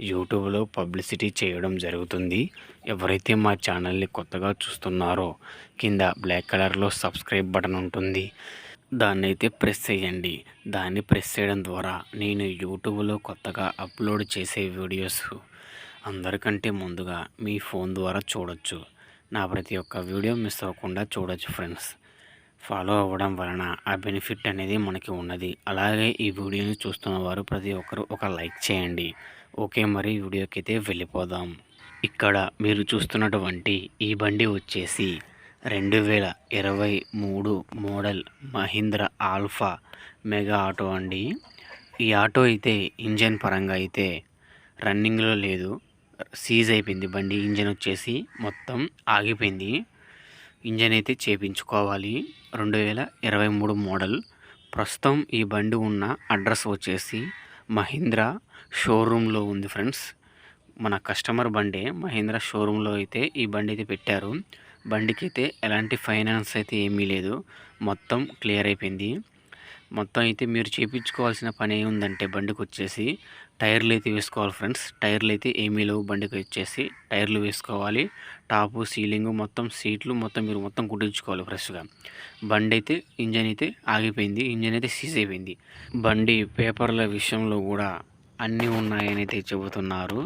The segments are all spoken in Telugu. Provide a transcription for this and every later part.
యూట్యూబ్లో పబ్లిసిటీ చేయడం జరుగుతుంది. ఎవరైతే మా ఛానల్ని కొత్తగా చూస్తున్నారో కింద బ్లాక్ కలర్లో సబ్స్క్రైబ్ బటన్ ఉంటుంది. దాన్ని అయితే ప్రెస్ చేయండి. దాన్ని ప్రెస్ చేయడం ద్వారా నేను యూట్యూబ్లో కొత్తగా అప్లోడ్ చేసే వీడియోస్ అందరికంటే ముందుగా మీ ఫోన్ ద్వారా చూడొచ్చు. నా ప్రతి ఒక్క వీడియో మిస్ అవ్వకుండా చూడొచ్చు ఫ్రెండ్స్. ఫాలో అవ్వడం వలన ఆ బెనిఫిట్ అనేది మనకి ఉన్నది. అలాగే ఈ వీడియోని చూస్తున్న వారు ప్రతి ఒక్కరు ఒక లైక్ చేయండి. ఓకే మరి వీడియోకి అయితే వెళ్ళిపోదాం. ఇక్కడ మీరు చూస్తున్నటువంటి ఈ బండి వచ్చేసి రెండు వేల ఇరవై మూడు model Mahindra Alfa Mega auto అండి. ఈ ఆటో అయితే ఇంజన్ పరంగా అయితే రన్నింగ్లో లేదు. సీజ్ అయిపోయింది బండి. ఇంజన్ వచ్చేసి మొత్తం ఆగిపోయింది. ఇంజన్ అయితే చేపించుకోవాలి. రెండు వేల ఇరవై మూడు మోడల్. ప్రస్తుతం ఈ బండి ఉన్న అడ్రస్ వచ్చేసి మహీంద్రా షోరూంలో ఉంది ఫ్రెండ్స్. మన కస్టమర్ బండే మహీంద్రా షోరూంలో అయితే ఈ బండి అయితే పెట్టారు. బండికి అయితే ఎలాంటి ఫైనాన్స్ అయితే ఏమీ లేదు. మొత్తం క్లియర్ అయిపోయింది. మొత్తం అయితే మీరు చేయించుకోవాల్సిన పని ఏముందంటే బండికి వచ్చేసి టైర్లు అయితే వేసుకోవాలి ఫ్రెండ్స్. టైర్లు అయితే ఏమీ లేవు బండికి వచ్చేసి. టైర్లు వేసుకోవాలి. టాపు సీలింగ్ మొత్తం సీట్లు మొత్తం మీరు మొత్తం కుట్టించుకోవాలి ఫ్రెష్గా. బండి అయితే ఇంజన్ అయితే ఆగిపోయింది. ఇంజన్ అయితే సీజ్ అయిపోయింది. బండి పేపర్ల విషయంలో కూడా అన్నీ ఉన్నాయని అయితే చెబుతున్నారు.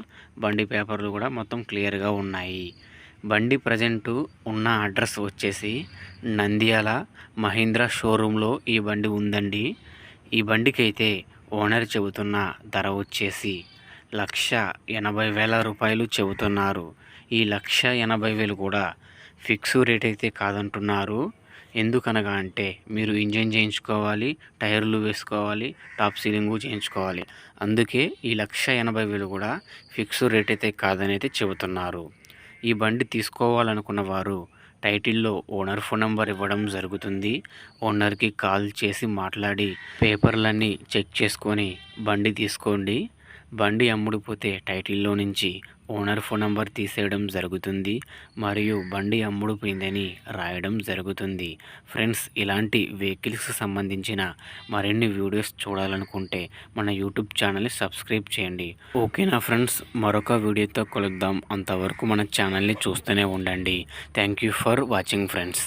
బండి పేపర్లు కూడా మొత్తం క్లియర్గా ఉన్నాయి. బండి ప్రజెంటు ఉన్న అడ్రస్ వచ్చేసి నంద్యాల మహీంద్రా షోరూంలో ఈ బండి ఉందండి. ఈ బండికి అయితే ఓనర్ చెబుతున్న ధర వచ్చేసి లక్ష ఎనభై వేల రూపాయలు చెబుతున్నారు. ఈ లక్ష ఎనభై వేలు కూడా ఫిక్స్ రేట్ అయితే కాదంటున్నారు. ఎందుకనగా అంటే మీరు ఇంజన్ చేయించుకోవాలి టైర్లు వేసుకోవాలి టాప్ సీలింగు చేయించుకోవాలి. అందుకే ఈ లక్ష ఎనభై వేలు కూడా ఫిక్స్ రేట్ అయితే కాదని అయితే చెబుతున్నారు. ఈ బండి తీసుకోవాలనుకున్న వారు టైటిల్లో ఓనర్ ఫోన్ నెంబర్ ఇవ్వడం జరుగుతుంది. ఓనర్కి కాల్ చేసి మాట్లాడి పేపర్లన్నీ చెక్ చేసుకొని బండి తీసుకోండి. బండి అమ్ముడుపోతే టైటిల్లో నుంచి ఓనర్ ఫోన్ నంబర్ తీసేయడం జరుగుతుంది మరియు బండి అమ్ముడుపోయిందని రాయడం జరుగుతుంది. ఫ్రెండ్స్ ఇలాంటి వెహికల్స్కి సంబంధించిన మరిన్ని వీడియోస్ చూడాలనుకుంటే మన యూట్యూబ్ ఛానల్ని సబ్స్క్రైబ్ చేయండి. ఓకేనా ఫ్రెండ్స్? మరొక వీడియోతో కలుద్దాం. అంతవరకు మన ఛానల్ని చూస్తూనే ఉండండి. Thank you for watching friends.